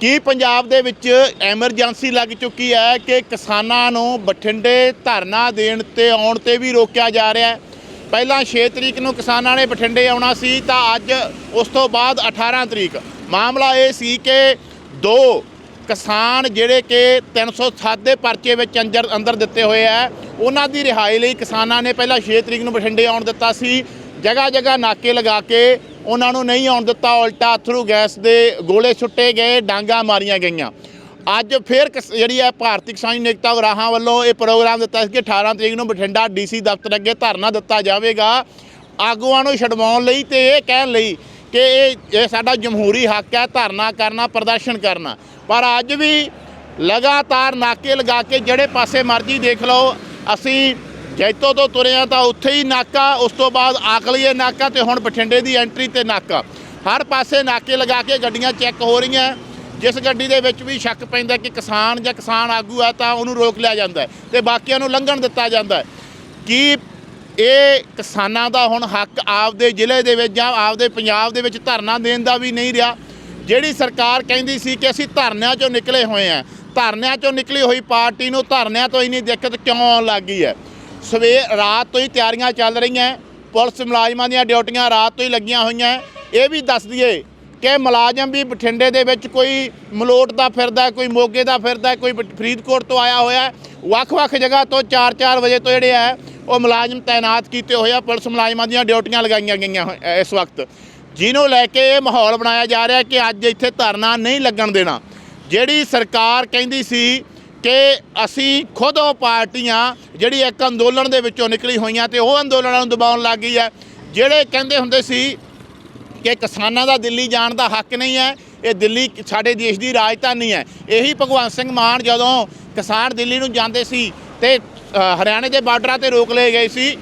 ਕੀ ਪੰਜਾਬ ਦੇ ਵਿੱਚ ਐਮਰਜੈਂਸੀ ਲੱਗ ਚੁੱਕੀ ਹੈ ਕਿ ਕਿਸਾਨਾਂ ਨੂੰ ਬਠਿੰਡੇ ਧਰਨਾ ਦੇਣ ਤੇ ਆਉਣ ਤੇ ਵੀ ਰੋਕਿਆ ਜਾ ਰਿਹਾ ਹੈ? ਪਹਿਲਾਂ 6 ਤਰੀਕ ਨੂੰ ਕਿਸਾਨਾਂ ਨੇ ਬਠਿੰਡੇ ਆਉਣਾ ਸੀ, ਤਾਂ ਅੱਜ ਉਸ ਤੋਂ ਬਾਅਦ 18 ਤਰੀਕ। ਮਾਮਲਾ ਇਹ ਸੀ ਕਿ ਦੋ ਕਿਸਾਨ ਜਿਹੜੇ ਕਿ 307 ਦੇ ਪਰਚੇ ਵਿੱਚ ਅੰਦਰ ਅੰਦਰ ਦਿੱਤੇ ਹੋਏ ਆ ਉਹਨਾਂ ਦੀ ਰਿਹਾਈ ਲਈ ਕਿਸਾਨਾਂ ਨੇ ਪਹਿਲਾਂ 6 ਤਰੀਕ ਨੂੰ ਬਠਿੰਡੇ ਆਉਣ ਦਿੱਤਾ ਸੀ। ਜਗ੍ਹਾ ਜਗ੍ਹਾ ਨਾਕੇ ਲਗਾ ਕੇ ਉਹਨਾਂ ਨੂੰ ਨਹੀਂ ਆਉਣ ਦਿੱਤਾ, ਉਲਟਾ ਅਥਰੂ ਗੈਸ ਦੇ ਗੋਲੇ ਛੁੱਟੇ ਗਏ, ਡਾਂਗਾ ਮਾਰੀਆਂ ਗਈਆਂ। ਅੱਜ ਫਿਰ ਕਿਸ- ਜਿਹੜੀ ਹੈ ਭਾਰਤੀ ਕਿਸਾਨ ਨੇਕਤਾ ਉਗਰਾਹਾਂ ਵੱਲੋਂ ਇਹ ਪ੍ਰੋਗਰਾਮ ਦਿੱਤਾ ਸੀ ਕਿ 18 ਤਰੀਕ ਨੂੰ ਬਠਿੰਡਾ ਡੀਸੀ ਦਫ਼ਤਰ ਅੱਗੇ ਧਰਨਾ ਦਿੱਤਾ ਜਾਵੇਗਾ। ਆਗੂਆਂ ਨੂੰ ਛਡਵਾਉਣ ਲਈ ਤੇ ਇਹ ਕਹਿਣ ਲਈ ਕਿ ਇਹ ਇਹ ਸਾਡਾ ਜਮਹੂਰੀ ਹੱਕ ਹੈ ਧਰਨਾ ਕਰਨਾ, ਪ੍ਰਦਰਸ਼ਨ ਕਰਨਾ। ਪਰ ਅੱਜ ਵੀ ਲਗਾਤਾਰ ਨਾਕੇ ਲਗਾ ਕੇ ਜਿਹੜੇ ਪਾਸੇ ਮਰਜ਼ੀ ਦੇਖ ਲਓ, ਅਸੀਂ ਜੈਤੋ ਤੋਂ ਤੁਰਿਆ ਤਾਂ ਉੱਥੇ ਹੀ ਨਾਕਾ, ਉਸ ਤੋਂ ਬਾਅਦ ਆਕਲੀਏ ਨਾਕਾ ਤੇ ਹੁਣ ਬਠਿੰਡੇ ਦੀ ਐਂਟਰੀ ਤੇ ਨਾਕਾ। ਹਰ ਪਾਸੇ ਨਾਕੇ ਲਗਾ ਕੇ ਗੱਡੀਆਂ ਚੈੱਕ ਹੋ ਰਹੀਆਂ। ਜਿਸ ਗੱਡੀ ਦੇ ਵਿੱਚ ਵੀ ਸ਼ੱਕ ਪੈਂਦਾ ਕਿ ਕਿਸਾਨ ਜਾਂ ਕਿਸਾਨ ਆਗੂ ਆ ਤਾਂ ਉਹਨੂੰ ਰੋਕ ਲਿਆ ਜਾਂਦਾ ਹੈ ਤੇ ਬਾਕੀਆਂ ਨੂੰ ਲੰਘਣ ਦਿੱਤਾ ਜਾਂਦਾ ਕੀ ਇਹ ਕਿਸਾਨਾਂ ਦਾ ਹੁਣ ਹੱਕ ਆਪਦੇ ਜ਼ਿਲ੍ਹੇ ਦੇ ਵਿੱਚ ਜਾਂ ਆਪਦੇ ਪੰਜਾਬ ਦੇ ਵਿੱਚ ਧਰਨਾ ਦੇਣ ਦਾ ਵੀ ਨਹੀਂ ਰਿਹਾ? ਜਿਹੜੀ ਸਰਕਾਰ ਕਹਿੰਦੀ ਸੀ ਕਿ ਅਸੀਂ ਧਰਨਿਆਂ ਚੋਂ ਨਿਕਲੇ ਹੋਏ ਆ ਧਰਨਿਆਂ ਚੋਂ ਨਿਕਲੀ ਹੋਈ ਪਾਰਟੀ ਨੂੰ ਧਰਨਿਆਂ ਤੋਂ ਇੰਨੀ ਦਿੱਕਤ ਕਿਉਂ ਆਉਣ ਲੱਗ ਗਈ ਹੈ? ਸਵੇਰ, ਰਾਤ ਤੋਂ ਹੀ ਤਿਆਰੀਆਂ ਚੱਲ ਰਹੀਆਂ ਪੁਲਿਸ ਮੁਲਾਜ਼ਮਾਂ ਦੀਆਂ ਡਿਊਟੀਆਂ ਰਾਤ ਤੋਂ ਹੀ ਲੱਗੀਆਂ ਹੋਈਆਂ ਇਹ ਵੀ ਦੱਸ ਦਈਏ ਕਿ ਮੁਲਾਜ਼ਮ ਵੀ ਬਠਿੰਡੇ ਦੇ ਵਿੱਚ ਕੋਈ ਮਲੋਟ ਦਾ ਫਿਰਦਾ ਕੋਈ ਮੋਗੇ ਦਾ ਫਿਰਦਾ ਕੋਈ ਫਰੀਦਕੋਟ ਤੋਂ ਆਇਆ ਹੋਇਆ ਵੱਖ-ਵੱਖ ਜਗ੍ਹਾ ਤੋਂ 4-4 ਵਜੇ ਤੋਂ ਜਿਹੜੇ ਆ ਉਹ ਮੁਲਾਜ਼ਮ ਤਾਇਨਾਤ ਕੀਤੇ ਹੋਏ ਆ। ਪੁਲਿਸ ਮੁਲਾਜ਼ਮਾਂ ਦੀਆਂ ਡਿਊਟੀਆਂ ਲਗਾਈਆਂ ਗਈਆਂ ਹੋਈ- ਇਸ ਵਕਤ। ਜਿਹਨੂੰ ਲੈ ਕੇ ਇਹ ਮਾਹੌਲ ਬਣਾਇਆ ਜਾ ਰਿਹਾ ਕਿ ਅੱਜ ਇੱਥੇ ਧਰਨਾ ਨਹੀਂ ਲੱਗਣ ਦੇਣਾ। ਜਿਹੜੀ ਸਰਕਾਰ ਕਹਿੰਦੀ ਸੀ ਕਿ ਅਸੀਂ ਖੁਦ ਉਹ ਪਾਰਟੀਆਂ ਜਿਹੜੀ ਇੱਕ ਅੰਦੋਲਨ ਦੇ ਵਿੱਚੋਂ ਨਿਕਲੀ ਹੋਈਆਂ ਤੇ ਉਹ ਅੰਦੋਲਨਾਂ ਨੂੰ ਦਬਾਉਣ ਲੱਗ ਗਈ ਹੈ। ਜਿਹੜੇ ਕਹਿੰਦੇ ਹੁੰਦੇ ਸੀ ਕਿ ਕਿਸਾਨਾਂ ਦਾ ਦਿੱਲੀ ਜਾਣ ਦਾ ਹੱਕ ਨਹੀਂ ਹੈ, ਇਹ ਦਿੱਲੀ ਸਾਡੇ ਦੇਸ਼ ਦੀ ਰਾਜਧਾਨੀ ਹੈ। ਇਹੀ ਭਗਵੰਤ ਸਿੰਘ ਮਾਨ ਜਦੋਂ ਕਿਸਾਨ ਦਿੱਲੀ ਨੂੰ ਜਾਂਦੇ ਸੀ ਤੇ ਹਰਿਆਣੇ ਦੇ ਬਾਰਡਰਾਂ ਤੇ ਰੋਕ ਲਏ ਗਏ ਸੀ,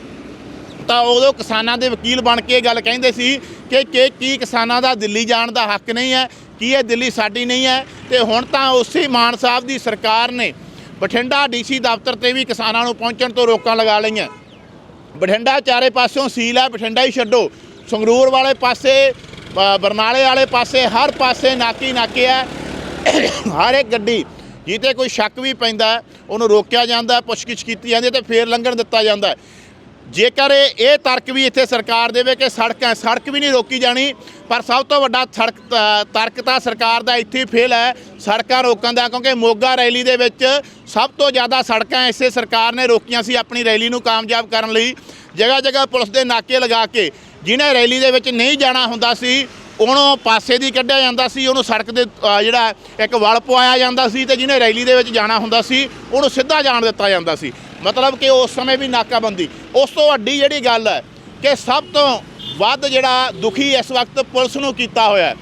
ਤਾਂ ਉਦੋਂ ਕਿਸਾਨਾਂ ਦੇ ਵਕੀਲ ਬਣ ਕੇ ਇਹ ਗੱਲ ਕਹਿੰਦੇ ਸੀ ਕਿ ਕਿ ਕੀ ਕਿਸਾਨਾਂ ਦਾ ਦਿੱਲੀ ਜਾਣ ਦਾ ਹੱਕ ਨਹੀਂ ਹੈ ਕੀ ਇਹ ਦਿੱਲੀ ਸਾਡੀ ਨਹੀਂ ਹੈ? ਤੇ ਹੁਣ ਤਾਂ ਉਸੇ ਮਾਨ ਸਾਹਿਬ ਦੀ ਸਰਕਾਰ ਨੇ ਬਠਿੰਡਾ ਡੀਸੀ ਦਫ਼ਤਰ ਤੇ ਵੀ ਕਿਸਾਨਾਂ ਨੂੰ ਪਹੁੰਚਣ ਤੋਂ ਰੋਕਾਂ ਲਗਾ ਲਈਆਂ। ਬਠਿੰਡਾ ਚਾਰੇ ਪਾਸਿਓਂ ਸੀਲ ਹੈ, ਬਠਿੰਡਾ ਹੀ ਛੱਡੋ। ਸੰਗਰੂਰ ਵਾਲੇ ਪਾਸੇ ਬਰਨਾਲੇ ਵਾਲੇ ਪਾਸੇ, ਹਰ ਪਾਸੇ ਨਾਕੀ ਨਾਕੇ ਹੈ। ਹਰ ਇੱਕ ਗੱਡੀ ਜਿੱਤੇ ਕੋਈ ਸ਼ੱਕ ਵੀ ਪੈਂਦਾ, ਉਹਨੂੰ ਰੋਕਿਆ ਜਾਂਦਾ, ਪੁੱਛਗਿੱਛ ਕੀਤੀ ਜਾਂਦੀ ਹੈ ਤੇ ਫੇਰ ਲੰਘਣ ਦਿੱਤਾ ਜਾਂਦਾ ਜੇਕਰ ਇਹ ਤਰਕ ਵੀ ਇੱਥੇ ਸਰਕਾਰ ਦੇਵੇ ਕਿ ਸੜਕਾਂ, ਸੜਕ ਵੀ ਨਹੀਂ ਰੋਕੀ ਜਾਣੀ, ਪਰ ਸਭ ਤੋਂ ਵੱਡਾ ਸੜਕ ਤਰਕ ਤਾਂ ਸਰਕਾਰ ਦਾ ਇੱਥੇ ਹੀ ਫੇਲ ਹੈ, ਸੜਕਾਂ ਰੋਕਣ ਦਾ, ਕਿਉਂਕਿ ਮੋਗਾ ਰੈਲੀ ਦੇ ਵਿੱਚ ਸਭ ਤੋਂ ਜ਼ਿਆਦਾ ਸੜਕਾਂ ਇਸੇ ਸਰਕਾਰ ਨੇ ਰੋਕੀਆਂ ਸੀ ਆਪਣੀ ਰੈਲੀ ਨੂੰ ਕਾਮਯਾਬ ਕਰਨ ਲਈ। ਜਗ੍ਹਾ ਜਗ੍ਹਾ ਪੁਲਿਸ ਦੇ ਨਾਕੇ ਲਗਾ ਕੇ ਜਿਹਨੇ ਰੈਲੀ ਦੇ ਵਿੱਚ ਨਹੀਂ ਜਾਣਾ ਹੁੰਦਾ ਸੀ, ਉਹਨੂੰ ਪਾਸੇ ਦੀ ਕੱਢਿਆ ਜਾਂਦਾ ਸੀ, ਉਹਨੂੰ ਸੜਕ ਦੇ ਜਿਹੜਾ ਇੱਕ ਵਲ ਪਵਾਇਆ ਜਾਂਦਾ ਸੀ ਤੇ ਜਿਹਨੇ ਰੈਲੀ ਦੇ ਵਿੱਚ ਜਾਣਾ ਹੁੰਦਾ ਸੀ, ਉਹਨੂੰ ਸਿੱਧਾ ਜਾਣ ਦਿੱਤਾ ਜਾਂਦਾ ਸੀ। ਮਤਲਬ ਕਿ ਉਸ ਸਮੇਂ ਵੀ ਨਾਕਾਬੰਦੀ। ਉਸ ਤੋਂ ਵੱਡੀ ਜਿਹੜੀ ਗੱਲ ਹੈ ਕਿ ਸਭ ਤੋਂ ਵੱਧ ਜਿਹੜਾ ਦੁਖੀ ਇਸ ਵਕਤ ਪੁਲਿਸ ਨੂੰ ਕੀਤਾ ਹੋਇਆ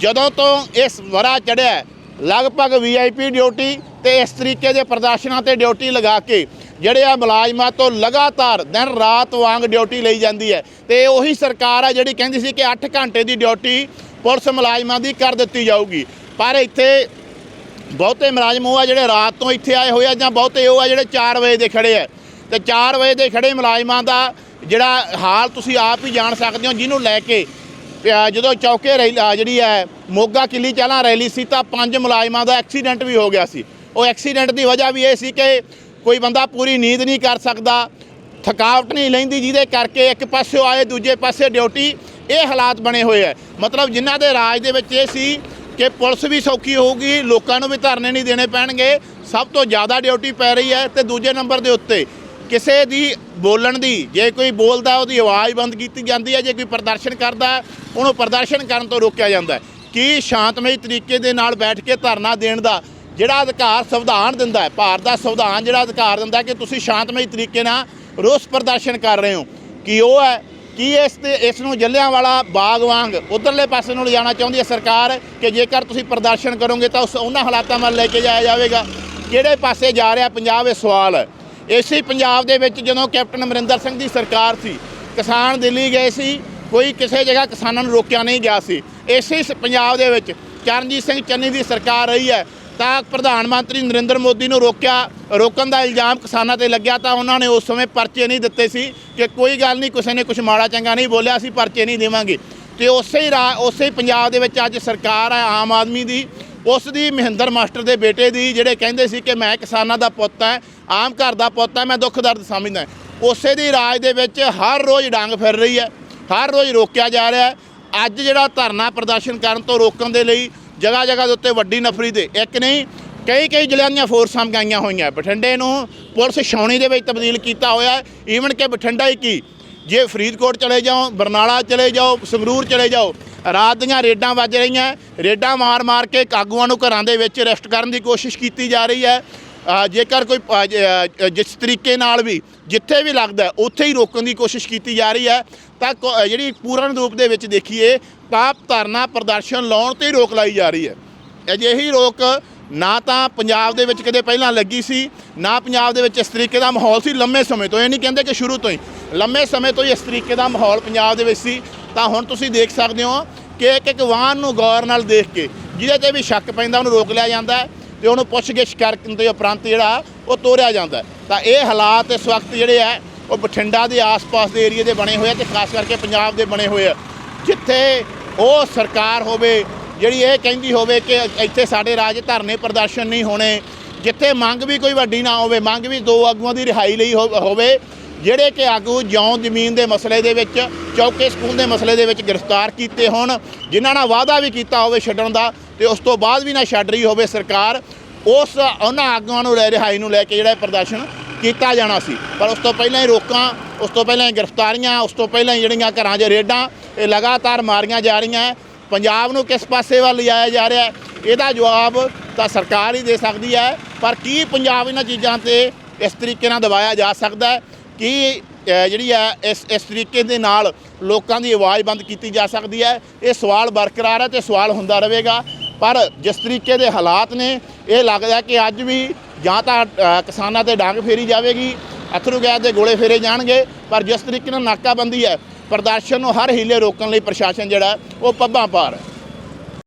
ਜਦੋਂ ਤੋਂ ਇਸ ਵਰਾ ਚੜਿਆ ਲਗਭਗ ਵੀਆਈਪੀ ਡਿਊਟੀ ਤੇ ਇਸ ਤਰੀਕੇ ਦੇ ਪ੍ਰਦਰਸ਼ਨਾਂ ਤੇ ਡਿਊਟੀ ਲਗਾ ਕੇ ਜਿਹੜੇ ਆ ਮੁਲਾਜ਼ਮਾਂ ਤੋਂ ਲਗਾਤਾਰ ਦਿਨ ਰਾਤ ਵਾਂਗ ਡਿਊਟੀ ਲਈ ਜਾਂਦੀ ਹੈ ਤੇ ਉਹੀ ਸਰਕਾਰ ਆ ਜਿਹੜੀ ਕਹਿੰਦੀ ਸੀ ਕਿ 8 ਘੰਟੇ ਦੀ ਡਿਊਟੀ ਪੁਲਿਸ ਮੁਲਾਜ਼ਮਾਂ ਦੀ ਕਰ ਦਿੱਤੀ ਜਾਊਗੀ। ਪਰ ਇੱਥੇ ਬਹੁਤੇ ਮੁਲਾਜ਼ਮ ਉਹ ਆ ਜਿਹੜੇ ਰਾਤ ਤੋਂ ਇੱਥੇ ਆਏ ਹੋਏ ਆ ਜਾਂ ਬਹੁਤੇ ਉਹ ਆ ਜਿਹੜੇ 4 ਵਜੇ ਦੇ ਖੜੇ ਆ। ਤੇ 4 ਵਜੇ ਦੇ ਖੜੇ ਮੁਲਾਜ਼ਮਾਂ ਦਾ ਜਿਹੜਾ ਹਾਲ ਤੁਸੀਂ ਆਪ ਹੀ ਜਾਣ ਸਕਦੇ ਹੋ, ਜਿਹਨੂੰ ਲੈ ਕੇ ਜਦੋਂ ਚੌਕੇ ਰੈਲੀ ਜਿਹੜੀ ਹੈ, ਮੋਗਾ ਕਿੱਲੀ ਚਾਲਾਂ ਰੈਲੀ ਸੀ ਤਾਂ ਪੰਜ ਮੁਲਾਜ਼ਮਾਂ ਦਾ ਐਕਸੀਡੈਂਟ ਵੀ ਹੋ ਗਿਆ ਸੀ। ਉਹ ਐਕਸੀਡੈਂਟ ਦੀ ਵਜ੍ਹਾ ਵੀ ਇਹ ਸੀ ਕਿ ਕੋਈ ਬੰਦਾ ਪੂਰੀ ਨੀਂਦ ਨਹੀਂ ਕਰ ਸਕਦਾ, ਥਕਾਵਟ ਨਹੀਂ ਲੈਂਦੀ, ਜਿਹਦੇ ਕਰਕੇ ਇੱਕ ਪਾਸਿਓਂ ਆਏ, ਦੂਜੇ ਪਾਸੇ ਡਿਊਟੀ, ਇਹ ਹਾਲਾਤ ਬਣੇ ਹੋਏ ਆ। ਮਤਲਬ ਜਿਨ੍ਹਾਂ ਦੇ ਰਾਜ ਦੇ ਵਿੱਚ ਇਹ ਸੀ ਕਿ ਪੁਲਿਸ ਵੀ ਸੌਖੀ ਹੋਊਗੀ, ਲੋਕਾਂ ਨੂੰ ਵੀ ਧਰਨੇ ਨਹੀਂ ਦੇਣੇ ਪੈਣਗੇ, ਸਭ ਤੋਂ ਜ਼ਿਆਦਾ ਡਿਊਟੀ ਪੈ ਰਹੀ ਹੈ ਤੇ ਦੂਜੇ ਨੰਬਰ ਦੇ ਉੱਤੇ ਕਿਸੇ ਦੀ ਬੋਲਣ ਦੀ, ਜੇ ਕੋਈ ਬੋਲਦਾ, ਉਹਦੀ ਆਵਾਜ਼ ਬੰਦ ਕੀਤੀ ਜਾਂਦੀ ਹੈ, ਜੇ ਕੋਈ ਪ੍ਰਦਰਸ਼ਨ ਕਰਦਾ, ਉਹਨੂੰ ਪ੍ਰਦਰਸ਼ਨ ਕਰਨ ਤੋਂ ਰੋਕਿਆ ਜਾਂਦਾ ਕੀ ਸ਼ਾਂਤਮਈ ਤਰੀਕੇ ਦੇ ਨਾਲ ਬੈਠ ਕੇ ਧਰਨਾ ਦੇਣ ਦਾ ਜਿਹੜਾ ਅਧਿਕਾਰ ਸੰਵਿਧਾਨ ਦਿੰਦਾ ਹੈ, ਭਾਰਤ ਦਾ ਸੰਵਿਧਾਨ ਜਿਹੜਾ ਅਧਿਕਾਰ ਦਿੰਦਾ ਕਿ ਤੁਸੀਂ ਸ਼ਾਂਤਮਈ ਤਰੀਕੇ ਨਾਲ ਰੋਸ ਪ੍ਰਦਰਸ਼ਨ ਕਰ ਰਹੇ ਹੋ, ਕਿ ਉਹ ਹੈ ਕੀ ਇਸ ਤੇ ਇਸ ਨੂੰ ਜੱਲਿਆਂਵਾਲਾ ਬਾਗ ਵਾਂਗ ਉਧਰਲੇ ਪਾਸੇ ਨੂੰ ਲਿਜਾਣਾ ਚਾਹੁੰਦੀ ਹੈ ਸਰਕਾਰ ਕਿ ਜੇਕਰ ਤੁਸੀਂ ਪ੍ਰਦਰਸ਼ਨ ਕਰੋਗੇ ਤਾਂ ਉਸ ਉਹਨਾਂ ਹਾਲਾਤਾਂ ਵੱਲ ਲੈ ਕੇ ਜਾਇਆ ਜਾਵੇਗਾ? ਕਿਹੜੇ ਪਾਸੇ ਜਾ ਰਿਹਾ ਪੰਜਾਬ? ਇਹ ਸਵਾਲ ਹੈ। ਇਸੇ ਪੰਜਾਬ ਦੇ ਵਿੱਚ ਜਦੋਂ ਕੈਪਟਨ ਅਮਰਿੰਦਰ ਸਿੰਘ ਦੀ ਸਰਕਾਰ ਸੀ, ਕਿਸਾਨ ਦਿੱਲੀ ਗਏ ਸੀ, ਕੋਈ ਕਿਸੇ ਜਗ੍ਹਾ ਕਿਸਾਨਾਂ ਨੂੰ ਰੋਕਿਆ ਨਹੀਂ ਗਿਆ ਸੀ। ਇਸੇ ਪੰਜਾਬ ਦੇ ਵਿੱਚ ਚਰਨਜੀਤ ਸਿੰਘ ਚੰਨੀ ਦੀ ਸਰਕਾਰ ਰਹੀ ਹੈ। ਤਾਂ ਪ੍ਰਧਾਨ ਮੰਤਰੀ ਨਰਿੰਦਰ ਮੋਦੀ ਨੂੰ ਰੋਕਿਆ, ਰੋਕਣ ਦਾ ਇਲਜ਼ਾਮ ਕਿਸਾਨਾਂ ਤੇ ਲੱਗਿਆ ਤਾਂ ਉਹਨਾਂ ਨੇ ਉਸ ਸਮੇਂ ਪਰਚੇ ਨਹੀਂ ਦਿੱਤੇ ਸੀ ਕਿ ਕੋਈ ਗੱਲ ਨਹੀਂ, ਕਿਸੇ ਨੇ ਕੁਝ ਮਾੜਾ ਚੰਗਾ ਨਹੀਂ ਬੋਲਿਆ, ਅਸੀਂ ਪਰਚੇ ਨਹੀਂ ਦੇਵਾਂਗੇ। ਤੇ ਉਸੇ ਹੀ ਰਾ, ਉਸੇ ਹੀ ਪੰਜਾਬ ਦੇ ਵਿੱਚ ਅੱਜ ਸਰਕਾਰ ਹੈ ਆਮ ਆਦਮੀ ਦੀ, ਉਸ ਦੀ ਮਹਿੰਦਰ ਮਾਸਟਰ ਦੇ ਬੇਟੇ ਦੀ, ਜਿਹੜੇ ਕਹਿੰਦੇ ਸੀ ਕਿ ਮੈਂ ਕਿਸਾਨਾਂ ਦਾ ਪੁੱਤ ਹਾਂ, ਆਮ ਘਰ ਦਾ ਪੁੱਤ ਹਾਂ, ਮੈਂ ਦੁੱਖ ਦਰਦ ਸਮਝਦਾ ਉਸੇ ਦੀ ਰਾਜ ਦੇ ਵਿੱਚ ਹਰ ਰੋਜ਼ ਡਾਂਗ ਫਿਰ ਰਹੀ ਹੈ, ਹਰ ਰੋਜ਼ ਰੋਕਿਆ ਜਾ ਰਿਹਾ ਹੈ। ਅੱਜ ਜਿਹੜਾ ਧਰਨਾ ਪ੍ਰਦਰਸ਼ਨ ਕਰਨ ਤੋਂ ਰੋਕਣ ਦੇ ਲਈ ਜਗ੍ਹਾ ਜਗ੍ਹਾ ਦੇ ਉੱਤੇ ਵੱਡੀ ਨਫਰੀ ਦੇ। ਇੱਕ ਨਹੀਂ, ਕਈ ਕਈ ਜ਼ਿਲ੍ਹਿਆਂ ਦੀਆਂ ਫੋਰਸਾਂ ਮੰਗਾਈਆਂ ਹੋਈਆਂ। ਬਠਿੰਡੇ ਨੂੰ ਪੁਲਿਸ ਛਾਉਣੀ ਦੇ ਵਿੱਚ ਤਬਦੀਲ ਕੀਤਾ ਹੋਇਆ ਹੈ। ਈਵਨ ਕਿ ਬਠਿੰਡਾ ਹੀ ਕੀ, ਜੇ ਫਰੀਦਕੋਟ ਚਲੇ ਜਾਓ, ਬਰਨਾਲਾ ਚਲੇ ਜਾਓ, ਸੰਗਰੂਰ ਚਲੇ ਜਾਓ, ਰਾਤ ਦੀਆਂ ਰੇਡਾਂ ਵੱਜ ਰਹੀਆਂ। ਰੇਡਾਂ ਮਾਰ-ਮਾਰ ਕੇ ਕਾਗੂਆਂ ਨੂੰ ਘਰਾਂ ਦੇ ਵਿੱਚ ਅਰੈਸਟ ਕਰਨ ਦੀ ਕੋਸ਼ਿਸ਼ ਕੀਤੀ ਜਾ ਰਹੀ ਹੈ। ਜੇਕਰ ਕੋਈ ਜਿਸ ਤਰੀਕੇ ਨਾਲ ਵੀ ਜਿੱਥੇ ਵੀ ਲੱਗਦਾ ਉੱਥੇ ਹੀ ਰੋਕਣ ਦੀ ਕੋਸ਼ਿਸ਼ ਕੀਤੀ ਜਾ ਰਹੀ ਹੈ, ਤਾਂ ਕੋ- ਜਿਹੜੀ ਪੂਰਨ ਰੂਪ ਦੇ ਵਿੱਚ ਦੇਖੀਏ ਤਾਂ ਧਰਨਾ ਪ੍ਰਦਰਸ਼ਨ ਲਾਉਣ ਤੇ ਹੀ ਰੋਕ ਲਾਈ ਜਾ ਰਹੀ ਹੈ। ਅਜਿਹੀ ਰੋਕ ਨਾ ਤਾਂ ਪੰਜਾਬ ਦੇ ਵਿੱਚ ਕਦੇ ਪਹਿਲਾਂ ਲੱਗੀ ਸੀ, ਨਾ ਪੰਜਾਬ ਦੇ ਵਿੱਚ ਇਸ ਤਰੀਕੇ ਦਾ ਮਾਹੌਲ ਸੀ ਲੰਮੇ ਸਮੇਂ ਤੋਂ। ਇਹ ਨਹੀਂ ਕਹਿੰਦੇ ਕਿ ਸ਼ੁਰੂ ਤੋਂ ਹੀ। ਲੰਮੇ ਸਮੇਂ ਤੋਂ ਹੀ ਇਸ ਤਰੀਕੇ ਦਾ ਮਾਹੌਲ ਪੰਜਾਬ ਦੇ ਵਿੱਚ ਸੀ। ਤਾਂ ਹੁਣ ਤੁਸੀਂ ਦੇਖ ਸਕਦੇ ਹੋ ਕਿ ਇੱਕ ਇੱਕ ਵਾਹਨ ਨੂੰ ਗੌਰ ਨਾਲ ਦੇਖ ਕੇ ਜਿਹਦੇ ਤੇ ਵੀ ਸ਼ੱਕ ਪੈਂਦਾ ਉਹਨੂੰ ਰੋਕ ਲਿਆ ਜਾਂਦਾ ਹੈ। ਤੇ ਉਹਨੂੰ ਪੁੱਛਗਿੱਛ ਕਰਨ ਦੇ ਉਪਰੰਤ ਜਿਹੜਾ ਉਹ ਤੋਰਿਆ ਜਾਂਦਾ ਤਾਂ ਇਹ ਹਾਲਾਤ ਇਸ ਵਕਤ ਜਿਹੜੇ ਆ ਉਹ ਬਠਿੰਡਾ ਦੇ ਆਸ-ਪਾਸ ਦੇ ਏਰੀਏ ਦੇ ਬਣੇ ਹੋਏ ਆ ਤੇ ਖਾਸ ਕਰਕੇ ਪੰਜਾਬ ਦੇ ਬਣੇ ਹੋਏ ਆ। ਜਿੱਥੇ ਉਹ ਸਰਕਾਰ ਹੋਵੇ, ਜਿਹੜੀ ਇਹ ਕਹਿੰਦੀ ਹੋਵੇ ਕਿ ਇੱਥੇ ਸਾਡੇ ਰਾਜ ਧਰਨੇ ਪ੍ਰਦਰਸ਼ਨ ਨਹੀਂ ਹੋਣੇ, ਜਿੱਥੇ ਮੰਗ ਵੀ ਕੋਈ ਵੱਡੀ ਨਾ ਹੋਵੇ, ਮੰਗ ਵੀ ਦੋ ਆਗੂਆਂ ਦੀ ਰਿਹਾਈ ਲਈ ਹੋ- ਹੋਵੇ ਜਿਹੜੇ ਕਿ ਆਗੂ ਜਿਉਂ ਜ਼ਮੀਨ ਦੇ ਮਸਲੇ ਦੇ ਵਿੱਚ, ਚੌਕੇ ਸਕੂਲ ਦੇ ਮਸਲੇ ਦੇ ਵਿੱਚ ਗ੍ਰਿਫਤਾਰ ਕੀਤੇ ਹੋਣ, ਜਿਨ੍ਹਾਂ ਨਾਲ ਵਾਅਦਾ ਵੀ ਕੀਤਾ ਹੋਵੇ ਛੱਡਣ ਦਾ ਤੇ ਉਸ ਤੋਂ ਬਾਅਦ ਵੀ ਨਾ ਛੱਡ ਰਹੀ ਹੋਵੇ ਸਰਕਾਰ, ਉਸ ਉਹਨਾਂ ਆਗੂਆਂ ਨੂੰ ਲੈ, ਰਿਹਾਈ ਨੂੰ ਲੈ ਕੇ ਜਿਹੜਾ ਪ੍ਰਦਰਸ਼ਨ ਕੀਤਾ ਜਾਣਾ ਸੀ। ਪਰ ਉਸ ਤੋਂ ਪਹਿਲਾਂ ਹੀ ਰੋਕਾਂ, ਉਸ ਤੋਂ ਪਹਿਲਾਂ ਹੀ ਗ੍ਰਿਫਤਾਰੀਆਂ, ਉਸ ਤੋਂ ਪਹਿਲਾਂ ਹੀ ਜਿਹੜੀਆਂ ਘਰਾਂ 'ਚ ਰੇਡਾਂ, ਇਹ ਲਗਾਤਾਰ ਮਾਰੀਆਂ ਜਾ ਰਹੀਆਂ ਪੰਜਾਬ ਨੂੰ ਕਿਸ ਪਾਸੇ ਵੱਲ ਲਿਜਾਇਆ ਜਾ ਰਿਹਾ ਇਹਦਾ ਜਵਾਬ ਤਾਂ ਸਰਕਾਰ ਹੀ ਦੇ ਸਕਦੀ ਹੈ। ਪਰ ਕੀ ਪੰਜਾਬ ਇਹਨਾਂ ਚੀਜ਼ਾਂ ਤੇ ਇਸ ਤਰੀਕੇ ਨਾਲ ਦਬਾਇਆ ਜਾ ਸਕਦਾ ਹੈ? ਕਿ ਜਿਹੜੀ ਹੈ ਇਸ ਇਸ ਤਰੀਕੇ ਦੇ ਨਾਲ ਲੋਕਾਂ ਦੀ ਆਵਾਜ਼ ਬੰਦ ਕੀਤੀ ਜਾ ਸਕਦੀ ਹੈ? ਇਹ ਸਵਾਲ ਬਰਕਰਾਰ ਹੈ ਤੇ ਸਵਾਲ ਹੁੰਦਾ ਰਹੇਗਾ। ਪਰ ਜਿਸ ਤਰੀਕੇ ਦੇ ਹਾਲਾਤ ਨੇ, ਇਹ ਲੱਗਦਾ ਕਿ ਅੱਜ ਵੀ ਜਾਂ ਤਾਂ ਕਿਸਾਨਾਂ ਤੇ ਡਾਂਗ ਫੇਰੀ ਜਾਵੇਗੀ, ਅਥਰੂ ਗੈਸ ਦੇ ਗੋਲੇ ਫੇਰੇ ਜਾਣਗੇ, ਪਰ ਜਿਸ ਤਰੀਕੇ ਨਾਲ ਨਾਕਾਬੰਦੀ ਹੈ, ਪ੍ਰਦਰਸ਼ਨ ਨੂੰ ਹਰ ਹੀਲੇ ਰੋਕਣ ਲਈ ਪ੍ਰਸ਼ਾਸਨ ਜਿਹੜਾ ਉਹ ਪੱਬਾਂ ਪਾਰ ਹੈ।